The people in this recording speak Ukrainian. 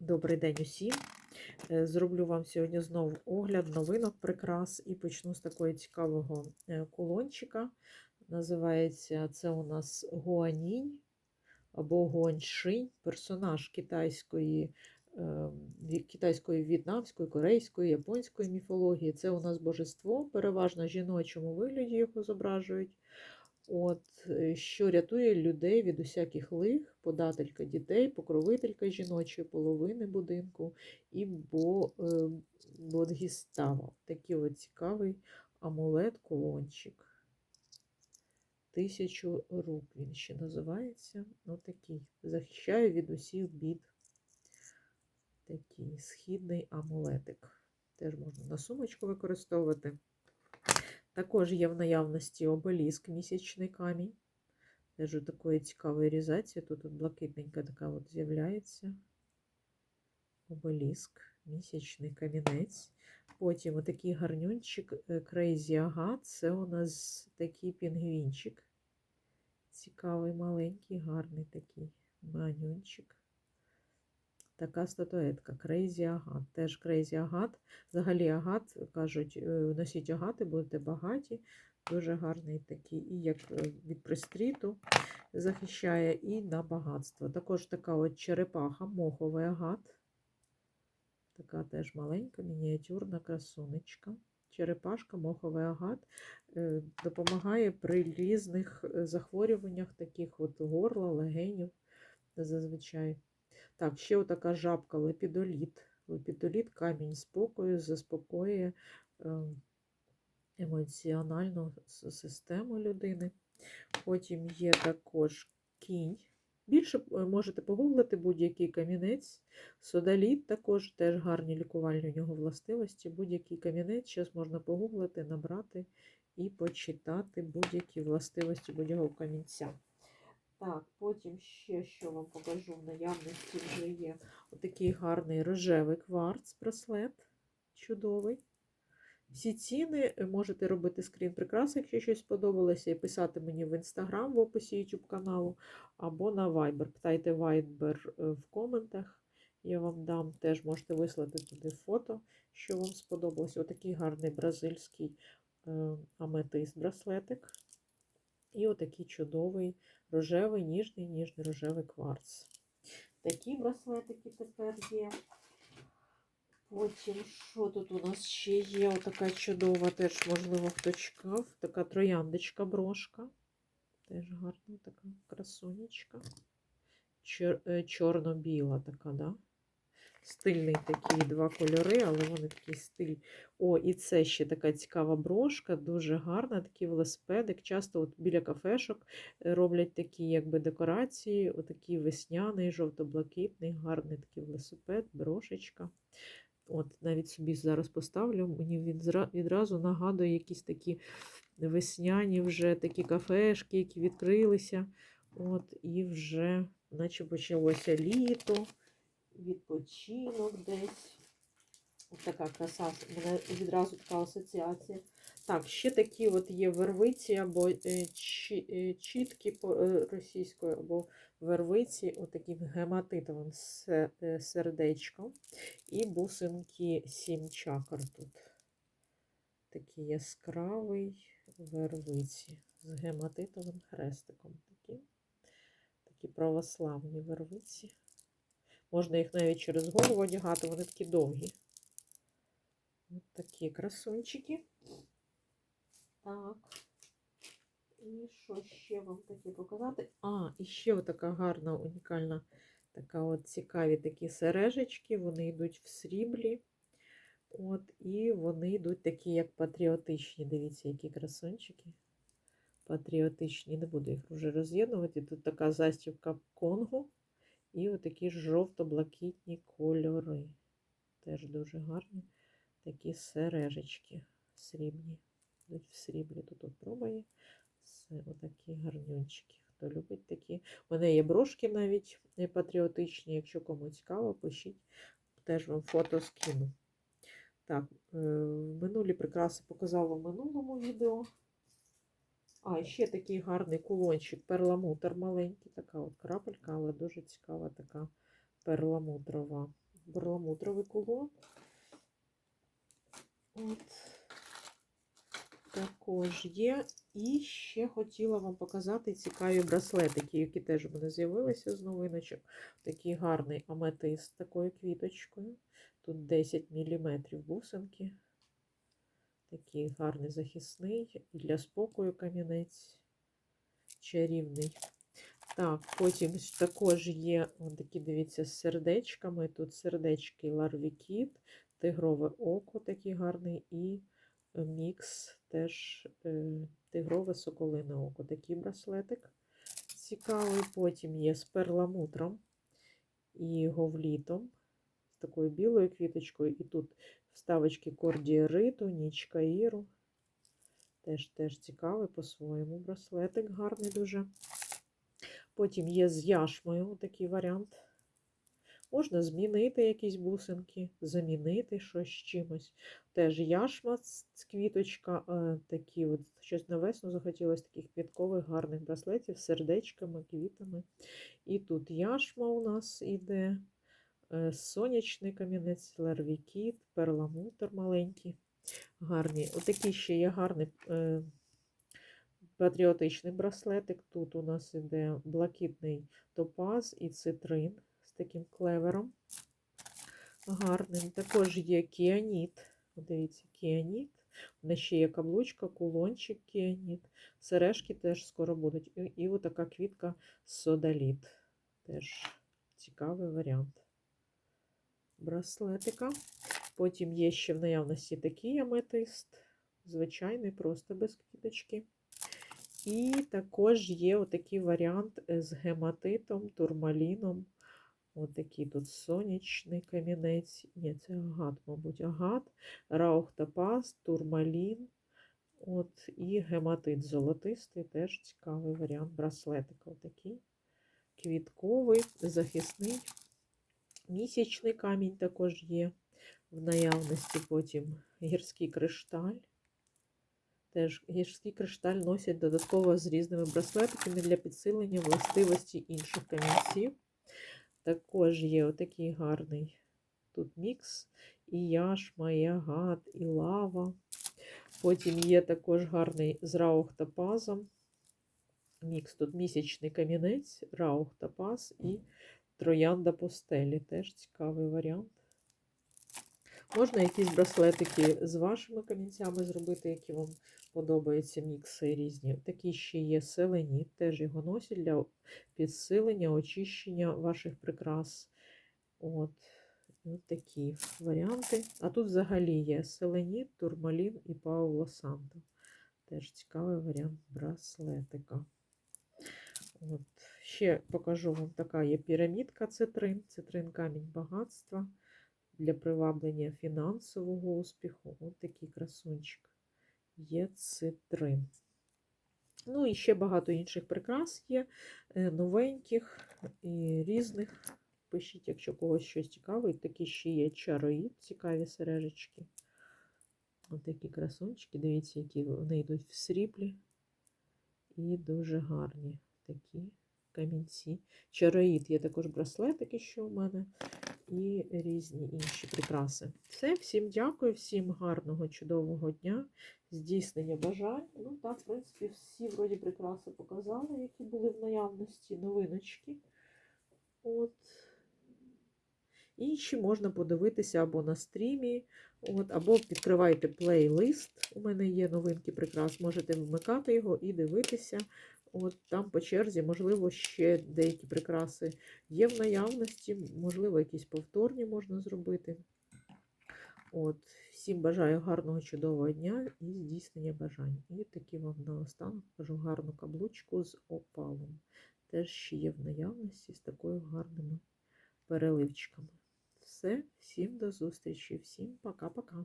Добрий день усім. Е, Зроблю вам сьогодні знову огляд новинок прикрас і почну з такого цікавого е, кулончика. Називається це у нас Гуанінь або Гуаньшинь, персонаж китайської, е, китайської, в'єтнамської, корейської, японської міфології. Це у нас божество, переважно в жіночому вигляді його зображують. От, е, що рятує людей від усяких лих, подателька дітей, покровителька жіночої половини будинку і бо, е, бодгістава. Такий от цікавий амулет, кулончик. Тисячу рук він ще називається. Ну, такий. Захищає від усіх бід. Такий східний амулетик. Теж можна на сумочку використовувати. Також є в наявності обеліск місячний камінь. Теж у такої цікавої різації. Тут от блакитненька така от з'являється. Обеліск, місячний камінець. Потім отакий гарнюнчик е, Crazy Agate. Це у нас такий пінгвінчик. Цікавий, маленький, гарний такий манюнчик. Така статуетка Crazy Agate. Теж Crazy Agate. Взагалі агат, кажуть, е, носіть агати, будете багаті. Дуже гарний такий, і як е, від пристріту захищає, і на багатство. Також така от черепаха, моховий агат. Така теж маленька, мініатюрна красунечка. Черепашка, моховий агат е, допомагає при різних захворюваннях, таких от горла, легенів зазвичай. Так, ще отака жабка лепідоліт. Лепідоліт камінь спокою, заспокоює е, емоціональну систему людини. Потім є також кінь. Більше е, можете погуглити будь-який камінець. Содаліт також теж гарні лікувальні у нього властивості. Будь-який камінець зараз можна погуглити, набрати і почитати будь-які властивості будь-якого камінця. Так, потім ще що вам покажу в наявності вже є отакий гарний рожевий кварц браслет. Чудовий. Всі ціни е, можете робити скрін прикрас, якщо щось сподобалося, і писати мені в інстаграм в описі YouTube каналу або на Viber. Питайте Viber е, в коментах. Я вам дам, теж можете вислати туди фото, що вам сподобалося. Отакий гарний бразильський е, аметист браслетик. І отакий чудовий рожевий, ніжний, ніжний рожевий кварц. Такі браслетики тепер є. Потім, що тут у нас ще є? Отака чудова, теж, можливо, хто чекав. Така трояндочка брошка. Теж гарна така красунечка. Чор, е, Чорно-біла така, да? Стильний такий два кольори, але вони такий стиль. О, і це ще така цікава брошка, дуже гарна, такий велосипедик. Часто от біля кафешок е, роблять такі якби декорації, отакий весняний, жовто-блакитний, гарний такий велосипед, брошечка. От навіть собі зараз поставлю, мені відразу нагадує якісь такі весняні вже такі кафешки, які відкрилися. От, і вже, наче почалося літо, відпочинок десь. От така краса. Мене відразу така асоціація. Так, ще такі от є вервиці або е, е, чіткі е, російською, або вервиці, отаким гематитовим сердечком. І бусинки сім чакр тут. Такий яскравий вервиці з гематитовим хрестиком. Такі, такі православні вервиці. Можна їх навіть через голову одягати, вони такі довгі. Ось такі красунчики. Так. І що ще вам таке показати? А, і ще така гарна, унікальна, така от цікаві такі сережечки. Вони йдуть в сріблі. От, і вони йдуть такі, як патріотичні. Дивіться, які красунчики. Патріотичні. Не буду їх вже роз'єднувати. Тут така застібка Конгу. І отакі жовто-блакитні кольори. Теж дуже гарні такі сережечки срібні. В сріблі. Тут проба. Це отакі гарнюнчики. Хто любить такі. У мене є брошки навіть е, патріотичні. Якщо кому цікаво, пишіть. Теж вам фото скину. Так, е, минулі прикраси показала в минулому відео. А, ще такий гарний кулончик, перламутр маленький, така от крапелька, але дуже цікава така перламутрова. Перламутровий кулон. От. Також є. І ще хотіла вам показати цікаві браслетики, які теж у мене з'явилися з новиночок. Такий гарний аметист з такою квіточкою. Тут 10 мм бусинки. Такий гарний захисний і для спокою камінець чарівний. Так, потім також є такі, дивіться, з сердечками. Тут сердечки Ларвікіт, тигрове око такий гарний, і мікс теж е, тигрове соколине око. Такий браслетик цікавий. Потім є з перламутром і говлітом, з такою білою квіточкою. І тут вставочки кордієриту, нічка іру. Теж теж цікавий по-своєму браслетик, гарний дуже. Потім є з яшмою такий варіант. Можна змінити якісь бусинки, замінити щось чимось. Теж яшма з квіточка, е, такі от щось на весну захотілося таких квіткових гарних браслетів з сердечками, квітами. І тут яшма у нас іде, сонячний камінець, ларвікіт, перламутр маленький. Гарні. Отакий ще є гарний е, патріотичний браслетик. Тут у нас іде блакитний топаз і цитрин з таким клевером. Гарним. Також є кіаніт. Дивіться, кіаніт. У нас ще є каблучка, кулончик кіаніт. Сережки теж скоро будуть. І, і отака квітка содаліт. Теж цікавий варіант браслетика. Потім є ще в наявності такий аметист, звичайний, просто без квіточки. І також є отакий варіант з гематитом, турмаліном. Отакий тут сонячний камінець. Ні, це агат, мабуть, агат, раухтопаз, турмалін. От, І гематит золотистий, теж цікавий варіант браслетика. Отакий квітковий, захисний. Місячний камінь також є в наявності. Потім гірський кришталь. Теж гірський кришталь носять додатково з різними браслетиками для підсилення властивості інших камінців. Також є отакий гарний тут мікс, і яшма, і агат, і лава. Потім є також гарний з раухтопазом. Мікс тут місячний камінець, раухтопаз і троянда постелі. Теж цікавий варіант. Можна якісь браслетики з вашими камінцями зробити, які вам подобаються, мікси різні. Такі ще є селеніт, теж його носять для підсилення, очищення ваших прикрас. От. Ось такі варіанти. А тут взагалі є селеніт, турмалін і Паула Санта. Теж цікавий варіант браслетика. От. Ще покажу вам така є пірамідка цитрин. Цитрин камінь багатства для приваблення фінансового успіху. Ось такий красунчик. Є цитрин. Ну і ще багато інших прикрас є, е, новеньких і різних. Пишіть, якщо когось щось цікавить. Такі ще є чароїд, цікаві сережечки. Ось такі красунчики. Дивіться, які вони йдуть в сріблі. І дуже гарні такі камінці. Чароїд є також браслетики, що в мене, і різні інші прикраси. Все, всім дякую, всім гарного, чудового дня, здійснення бажань. Ну, так, в принципі, всі вроді прикраси показали, які були в наявності, новиночки. От. Інші можна подивитися або на стрімі, от, або відкривайте плейлист. У мене є новинки прикрас, можете вмикати його і дивитися. От Там по черзі, можливо, ще деякі прикраси є в наявності, можливо, якісь повторні можна зробити. От, Всім бажаю гарного, чудового дня і здійснення бажань. І таки вам наостанок кажу гарну каблучку з опалом. Теж ще є в наявності з такою гарними переливчиками. Все, всім до зустрічі, всім пока-пока.